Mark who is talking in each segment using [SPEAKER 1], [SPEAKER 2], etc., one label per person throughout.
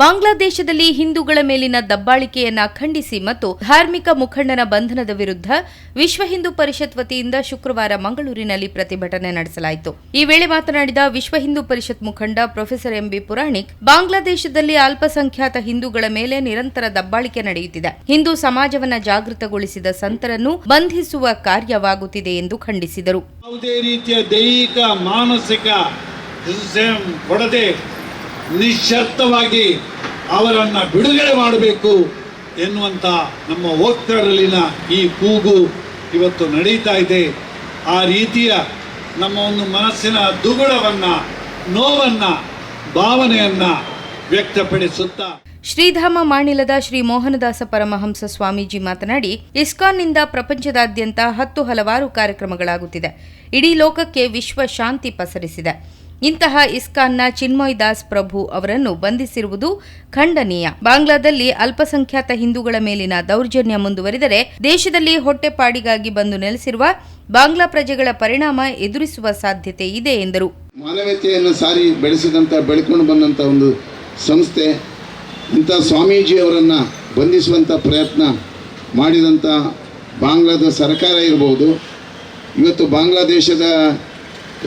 [SPEAKER 1] ಬಾಂಗ್ಲಾದೇಶದಲ್ಲಿ ಹಿಂದೂಗಳ ಮೇಲಿನ ದಬ್ಬಾಳಿಕೆಯನ್ನ ಖಂಡಿಸಿ ಮತ್ತು ಧಾರ್ಮಿಕ ಮುಖಂಡನ ಬಂಧನದ ವಿರುದ್ಧ ವಿಶ್ವ ಹಿಂದೂ ಪರಿಷತ್ ವತಿಯಿಂದ ಶುಕ್ರವಾರ ಮಂಗಳೂರಿನಲ್ಲಿ ಪ್ರತಿಭಟನೆ ನಡೆಸಲಾಯಿತು. ಈ ವೇಳೆ ಮಾತನಾಡಿದ ವಿಶ್ವ ಹಿಂದೂ ಪರಿಷತ್ ಮುಖಂಡ ಪ್ರೊಫೆಸರ್ ಎಂಬಿ ಪುರಾಣಿಕ್, ಬಾಂಗ್ಲಾದೇಶದಲ್ಲಿ ಅಲ್ಪಸಂಖ್ಯಾತ ಹಿಂದೂಗಳ ಮೇಲೆ ನಿರಂತರ ದಬ್ಬಾಳಿಕೆ ನಡೆಯುತ್ತಿದೆ. ಹಿಂದೂ ಸಮಾಜವನ್ನ ಜಾಗೃತಗೊಳಿಸಿದ ಸಂತರನ್ನು ಬಂಧಿಸುವ ಕಾರ್ಯವಾಗುತ್ತಿದೆ ಎಂದು ಖಂಡಿಸಿದರು.
[SPEAKER 2] ನಿಶ್ಶರ್ತವಾಗಿ ಅವರನ್ನು ಬಿಡುಗಡೆ ಮಾಡಬೇಕು ಎನ್ನುವಂಥ ನಮ್ಮ ವಕ್ತರಲ್ಲಿನ ಈ ಕೂಗು ಇವತ್ತು ನಡೀತಾ ಇದೆ. ಆ ರೀತಿಯ ನಮ್ಮ ಒಂದು ಮನಸ್ಸಿನ ದುಗುಡವನ್ನು ನೋವನ್ನು, ಭಾವನೆಯನ್ನು ವ್ಯಕ್ತಪಡಿಸುತ್ತಾ
[SPEAKER 1] ಶ್ರೀಧಾಮ ಮಾಣಿಲದ ಶ್ರೀ ಮೋಹನದಾಸ ಪರಮಹಂಸ ಸ್ವಾಮೀಜಿ ಮಾತನಾಡಿ, ಇಸ್ಕಾನ್ನಿಂದ ಪ್ರಪಂಚದಾದ್ಯಂತ ಹತ್ತು ಹಲವಾರು ಕಾರ್ಯಕ್ರಮಗಳಾಗುತ್ತಿದೆ. ಇಡೀ ಲೋಕಕ್ಕೆ ವಿಶ್ವ ಶಾಂತಿ ಪಸರಿಸಿದೆ. ಇಂತಹ ಇಸ್ಕಾನ್ನ ಚಿನ್ಮಯ್ ದಾಸ್ ಪ್ರಭು ಅವರನ್ನು ಬಂಧಿಸಿರುವುದು ಖಂಡನೀಯ. ಬಾಂಗ್ಲಾದಲ್ಲಿ ಅಲ್ಪಸಂಖ್ಯಾತ ಹಿಂದೂಗಳ ಮೇಲಿನ ದೌರ್ಜನ್ಯ ಮುಂದುವರಿದರೆ ದೇಶದಲ್ಲಿ ಹೊಟ್ಟೆಪಾಡಿಗಾಗಿ ಬಂದು ನೆಲೆಸಿರುವ ಬಾಂಗ್ಲಾ ಪ್ರಜೆಗಳ ಪರಿಣಾಮ ಎದುರಿಸುವ ಸಾಧ್ಯತೆ ಇದೆ ಎಂದರು.
[SPEAKER 3] ಮಾನವೀಯತೆಯನ್ನು ಸಾರಿ ಬೆಳೆಸಿದಂಥ ಬೆಳ್ಕೊಂಡು ಬಂದಂಥ ಒಂದು ಸಂಸ್ಥೆ, ಇಂಥ ಸ್ವಾಮೀಜಿಯವರನ್ನು ಬಂಧಿಸುವಂಥ ಪ್ರಯತ್ನ ಮಾಡಿದಂಥ ಬಾಂಗ್ಲಾದ ಸರ್ಕಾರ ಇರ್ಬೋದು. ಇವತ್ತು ಬಾಂಗ್ಲಾದೇಶದ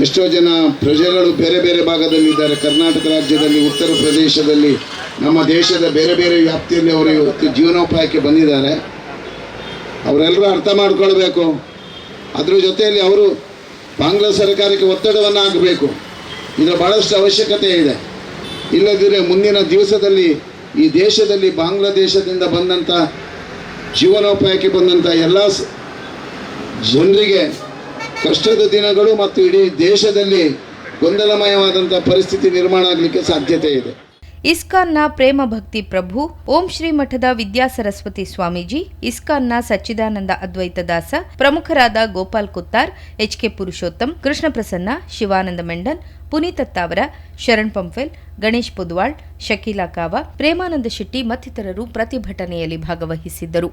[SPEAKER 3] ಎಷ್ಟೋ ಜನ ಪ್ರಜೆಗಳು ಬೇರೆ ಬೇರೆ ಭಾಗದಲ್ಲಿದ್ದಾರೆ. ಕರ್ನಾಟಕ ರಾಜ್ಯದಲ್ಲಿ, ಉತ್ತರ ಪ್ರದೇಶದಲ್ಲಿ, ನಮ್ಮ ದೇಶದ ಬೇರೆ ಬೇರೆ ವ್ಯಾಪ್ತಿಯಲ್ಲಿ ಅವರು ಇವತ್ತು ಜೀವನೋಪಾಯಕ್ಕೆ ಬಂದಿದ್ದಾರೆ. ಅವರೆಲ್ಲರೂ ಅರ್ಥ ಮಾಡಿಕೊಳ್ಬೇಕು. ಅದ್ರ ಜೊತೆಯಲ್ಲಿ ಅವರು ಕಾಂಗ್ರೆಸ್ ಸರ್ಕಾರಕ್ಕೆ ಒತ್ತಡವನ್ನು ಹಾಕಬೇಕು ಇದರ ಭಾಳಷ್ಟು ಅವಶ್ಯಕತೆ ಇದೆ. ಇಲ್ಲದಿದ್ದರೆ ಮುಂದಿನ ದಿವಸದಲ್ಲಿ ಈ ದೇಶದಲ್ಲಿ ಬಾಂಗ್ಲಾದೇಶದಿಂದ ಬಂದಂಥ ಜೀವನೋಪಾಯಕ್ಕೆ ಬಂದಂಥ ಎಲ್ಲ ಜನರಿಗೆ ಕಷ್ಟದ ದಿನಗಳು ಮತ್ತು ಇಡೀ ದೇಶದಲ್ಲಿ ಗೊಂದಲಮಯವಾದಂಥ ಪರಿಸ್ಥಿತಿ ನಿರ್ಮಾಣ ಆಗಲಿಕ್ಕೆ ಸಾಧ್ಯತೆ ಇದೆ.
[SPEAKER 1] ಇಸ್ಕಾನ್ನ ಪ್ರೇಮ ಭಕ್ತಿ ಪ್ರಭು, ಓಂ ಶ್ರೀ ಮಠದ ವಿದ್ಯಾ ಸರಸ್ವತಿ ಸ್ವಾಮೀಜಿ, ಇಸ್ಕಾನ್ನ ಸಚ್ಚಿದಾನಂದ ಅದ್ವೈತ ದಾಸ, ಪ್ರಮುಖರಾದ ಗೋಪಾಲ್ ಕುತ್ತಾರ್, ಎಚ್ ಕೆ ಪುರುಷೋತ್ತಮ್ ಕೃಷ್ಣ ಪ್ರಸನ್ನ ಶಿವಾನಂದ ಮೆಂಡನ್ ಪುನೀತ್ ಅತ್ತಾವರ ಶರಣ್ ಪಂಫೆಲ್, ಗಣೇಶ್ ಪುದ್ವಾಳ್, ಶಕೀಲಾ ಕಾವ, ಪ್ರೇಮಾನಂದ ಶೆಟ್ಟಿ ಮತ್ತಿತರರು ಪ್ರತಿಭಟನೆಯಲ್ಲಿ ಭಾಗವಹಿಸಿದ್ದರು.